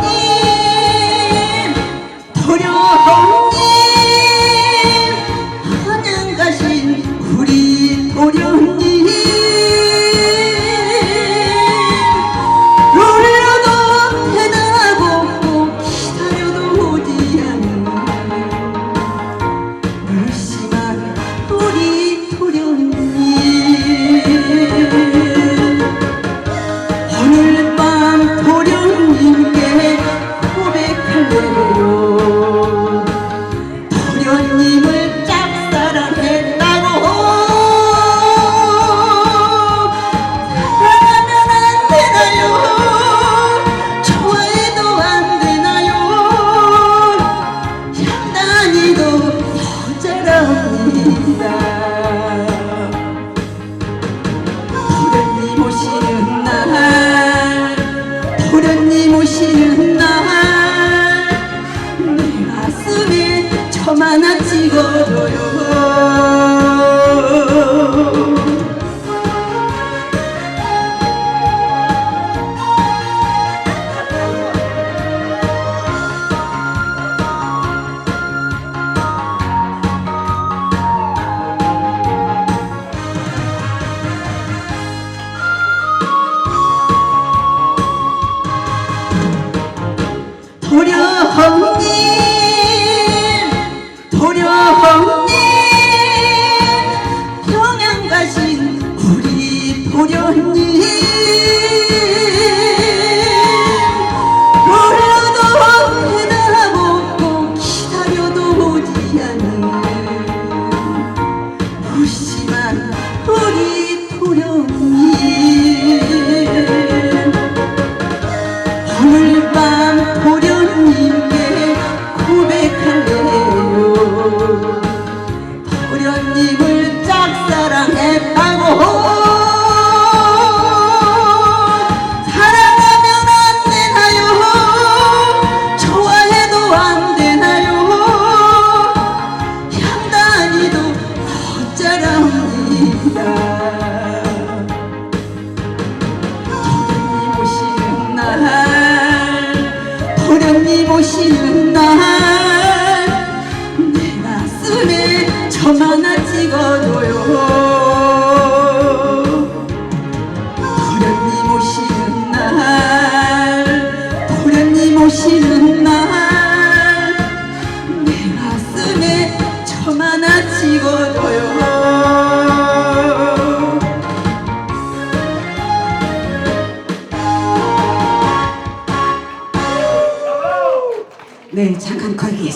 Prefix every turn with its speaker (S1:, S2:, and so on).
S1: 도련님 도련님 도 도련님 평양 가신 우리 도련님 노래도 대답하고 기다려도 오지 않는 무심한 우리 도련님 오늘 밤 도련님께 날 도련님 오시는 날 내 가슴에 점 하나 찍어줘요. 도련님 오시는 날 도련님 오시는 날 내 가슴에 점 하나 찍어줘요 네, 잠깐 거기에